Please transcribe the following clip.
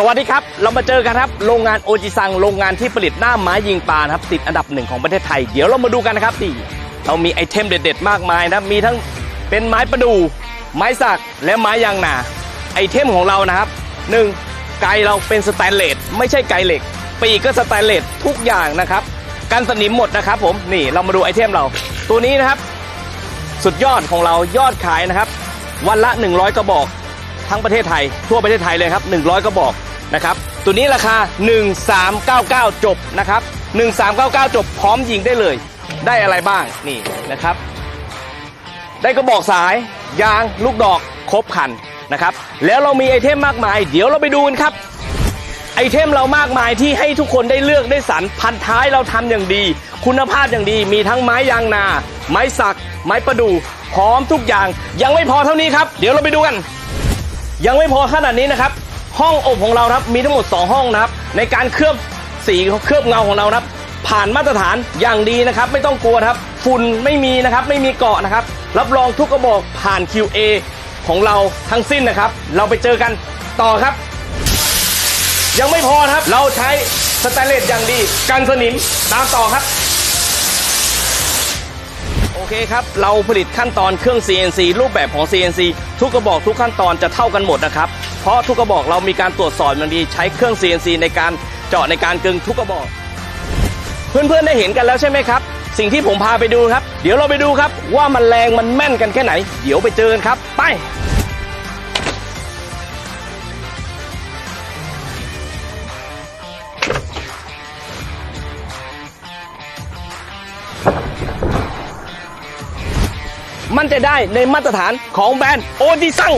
สวัสดีครับ เรามาเจอกันครับ โรงงานโอจิซัง โรงงานที่ผลิตหน้าไม้ยิงปลานครับ ติดอันดับหนึ่งของประเทศไทย เดี๋ยวเรามาดูกันนะครับนี่เรามีไอเทมเด็ด ๆ มากมายนะครับมีทั้งเป็นไม้ประดู่ไม้สักและไม้ยางนาไอเทมของเรานะครับหนึ่งไกเราเป็นสแตนเลสไม่ใช่ไกเหล็ก ปีกก็สแตนเลสทุกอย่างนะครับกันสนิมหมดนะครับผมนี่เรามาดูไอเทมเรา ตัวนี้นะครับ สุดยอดของเรายอดขายนะครับ วันละ 100 กระบอก ทั้งประเทศไทย ทั่วประเทศไทยเลยครับ 100 กระบอก นะครับ ตัวนี้ราคา 1399 จบนะครับ 1399 จบพร้อมยิงได้เลย ได้อะไรบ้างนี่นะครับ ได้กระบอกสาย ยางลูกดอกครบคันนะครับ แล้วเรามีไอเทมมากมาย เดี๋ยวเราไปดูกันครับไอเทมเรามากมายที่ให้ทุกคนได้เลือกได้สรรพันท้ายเราทำอย่างดี คุณภาพอย่างดีมีทั้งไม้ยางนา ไม้สัก ไม้ประดู่พร้อมทุกอย่าง ยังไม่พอเท่านี้ครับ เดี๋ยวเราไปดูกัน ยังไม่พอขนาดนี้นะครับ ห้องอบของเราครับมีทั้งหมด 2 ห้องนะครับ ในการเคลือบสีเคลือบเงาของเรานะครับ ผ่านมาตรฐานอย่างดีนะครับ ไม่ต้องกลัวครับ ฝุ่นไม่มีนะครับ ไม่มีเกาะนะครับ รับรองทุกกระบอกผ่าน QA ของเราทั้งสิ้นนะครับ เราไปเจอกันต่อครับ ยังไม่พอครับ เราใช้สแตนเลสอย่างดี กันสนิมตามต่อครับ เคครับ เราผลิตขั้นตอนเครื่อง CNC รูปแบบของ CNC ทุกกระบอกทุกขั้นตอนจะเท่ากันหมดนะครับ เพราะทุกกระบอกเรามีการตรวจสอบมันดีใช้เครื่อง CNC ในการเจาะในการกึงทุกกระบอก เพื่อนๆได้เห็นกันแล้วใช่ไหมครับ สิ่งที่ผมพาไปดูครับ เดี๋ยวเราไปดูครับว่ามันแรงมันแม่นกันแค่ไหน เดี๋ยวไปเจอกันครับ ไป มันจะได้ในมาตรฐานของแบรนด์โอดิซัง